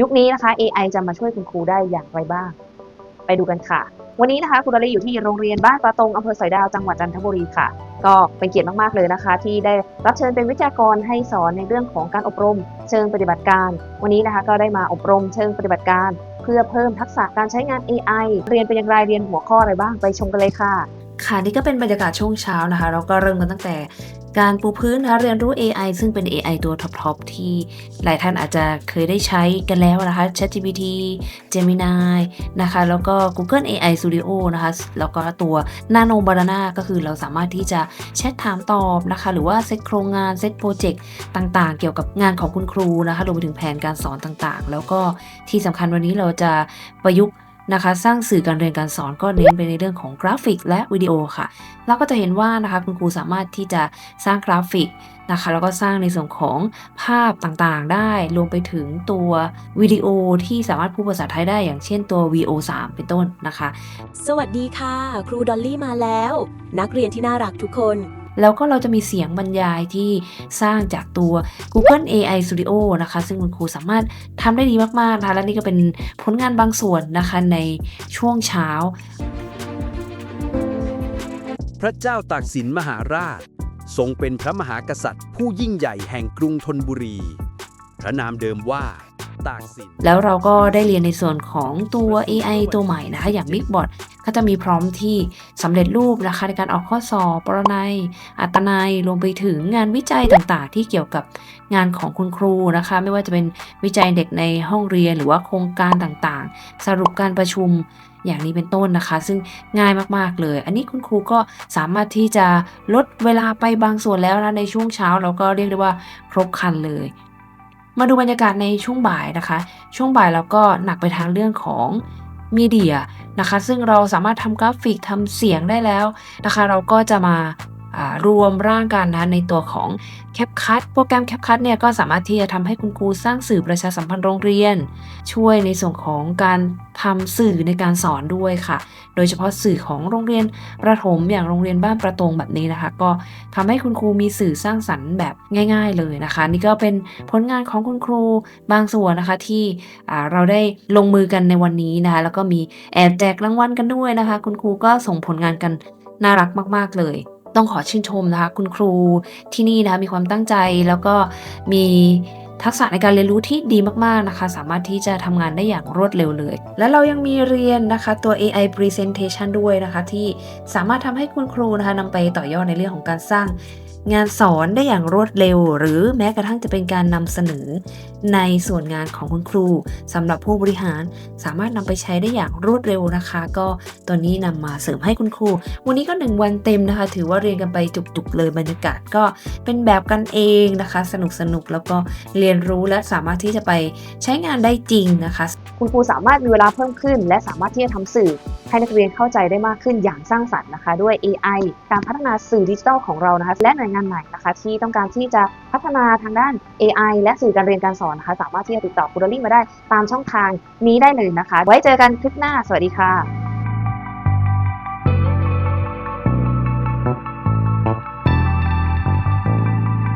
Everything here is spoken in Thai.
ยุคนี้นะคะ AI จะมาช่วยคุณครูได้อย่างไรบ้าง ไปดูกันค่ะ วันนี้นะคะครูดอลลี่อยู่ที่โรงเรียนบ้านปะตงอำเภอสอยดาวจังหวัดจันทบุรีค่ะ ก็เป็นเกียรติมากๆเลยนะคะ ที่ได้รับเชิญเป็นวิทยากรให้สอนในเรื่องของการอบรม เชิงปฏิบัติการ วันนี้นะคะก็ได้มาอบรมเชิงปฏิบัติการ เพื่อเพิ่มทักษะการใช้งาน AI เรียนเป็นอย่างไรเรียนหัวข้ออะไรบ้างไปชมกันเลยค่ะ ค่ะนี่ก็เป็นบรรยากาศช่วงเช้านะคะ เราก็เริ่มกันตั้งแต่การปูพื้นนะคะเรียนรู้ AI ซึ่งเป็น AI ตัวท็อปๆที่หลายท่านอาจจะเคยได้ใช้กันแล้วนะคะ ChatGPT Gemini นะคะ แล้วก็ Google AI Studio นะคะ แล้วก็ตัว Nano Banana ก็คือเราสามารถที่จะแชทถามตอบนะคะ หรือว่าเซตโครงงานเซตโปรเจกต์ต่างๆ เกี่ยวกับงานของคุณครูนะคะรวมไปถึงแผนการสอนต่างๆ แล้วก็ที่สำคัญวันนี้เราจะประยุกต์ นะคะ สร้างสื่อการเรียนการสอนก็เน้นไปในเรื่องของกราฟิก และวิดีโอค่ะเราก็จะเห็นว่านะคะคุณครูสามารถที่จะสร้างกราฟิกนะคะแล้วก็สร้างในส่วนของภาพต่างๆ ได้รวมไปถึงตัววิดีโอที่สามารถพูดภาษาไทยได้อย่างเช่นตัว VO3 เป็นต้นนะคะ สวัสดีค่ะ ครูดอลลี่มาแล้ว นักเรียนที่น่ารักทุกคน แล้วก็เราจะมีเสียงบรรยายที่สร้างจากตัว Google AI Studio นะคะ ซึ่งคุณครูสามารถทำได้ดีมากๆนะคะและนี่ก็เป็นผลงานบางส่วนนะคะในช่วงเช้า พระเจ้าตากสินมหาราช ทรงเป็นพระมหากษัตริย์ ผู้ยิ่งใหญ่แห่งกรุงธนบุรี พระนามเดิมว่าตากสินแล้วเราก็ได้เรียนในส่วนของตัว AI ตัวใหม่นะคะอย่าง Bigbot ก็จะมีพร้อมที่สำเร็จรูปนะคะในการออกข้อสอบ ปรนัย อัตนัย รวมไปถึงงานวิจัยต่างๆ ที่เกี่ยวกับงานของคุณครูนะคะ ไม่ว่าจะเป็นวิจัยเด็กในห้องเรียนหรือว่าโครงการต่างๆ สรุปการประชุมอย่างนี้เป็นต้นนะคะ ซึ่งง่ายมากๆเลย อันนี้คุณครูก็สามารถที่จะลดเวลาไปบางส่วนแล้วนะในช่วงเช้าเราก็เรียกได้ว่าครบคันเลย มาดูบรรยากาศในช่วงบ่ายนะคะ ช่วงบ่ายเราก็หนักไปทางเรื่องของ มีเดียนะคะ ซึ่งเราสามารถทำกราฟิกทำเสียงได้แล้วนะคะ เราก็จะมาอ่า รวมร่างกันนะในตัวของ CapCut โปรแกรม CapCut เนี่ยก็สามารถที่จะทำให้คุณครูสร้างสื่อประชาสัมพันธ์โรงเรียน ช่วยในส่วนของการทำสื่อในการสอนด้วยค่ะ โดยเฉพาะสื่อของโรงเรียนประถมอย่างโรงเรียนบ้านประตงแบบนี้นะคะ ก็ทำให้คุณครูมีสื่อสร้างสรรค์แบบง่าย ๆ เลยนะคะ นี่ก็เป็นผลงานของคุณครูบางส่วนนะคะที่เราได้ลงมือกันในวันนี้นะคะแล้วก็มีแอบแจกรางวัลกันด้วยนะคะ คุณครูก็ส่งผลงานกันน่ารักมาก ๆ เลย ต้องขอชื่นชมนะคะ คุณครูที่นี่นะคะมีความตั้งใจแล้วก็มี ทักษะในการเรียนรู้ที่ดีมากๆนะคะ สามารถที่จะทำงานได้อย่างรวดเร็วเลย และเรายังมีเรียนนะคะตัว AI Presentation ด้วยนะคะ ที่สามารถทำให้คุณครูนะคะนำไปต่อยอดในเรื่องของการสร้างงานสอนได้อย่างรวดเร็ว หรือแม้กระทั่งจะเป็นการนำเสนอในส่วนงานของคุณครูสำหรับผู้บริหาร สามารถนำไปใช้ได้อย่างรวดเร็วนะคะ ก็ตัวนี้นำมาเสริมให้คุณครู วันนี้ก็หนึ่งวันเต็มนะคะ ถือว่าเรียนกันไปจุกๆเลยบรรยากาศก็เป็นแบบกันเองนะคะ สนุกๆแล้วก็เรียนรู้และสามารถที่จะไปใช้งานได้จริงนะคะ คุณครูสามารถมีเวลาเพิ่มขึ้น และสามารถที่จะทำสื่อ ให้นักเรียนเข้าใจได้มากขึ้นอย่างสร้างสรรค์นะคะ ด้วย AI การพัฒนาสื่อดิจิทัลของเรานะคะ และหน่วยงานไหนนะคะ ที่ต้องการที่จะพัฒนาทางด้าน AI และสื่อการเรียนการสอนนะคะ สามารถที่จะติดต่อคูดอลลี่มาได้ตามช่องทางนี้ได้เลยนะคะ ไว้เจอกันคลิปหน้า สวัสดีค่ะ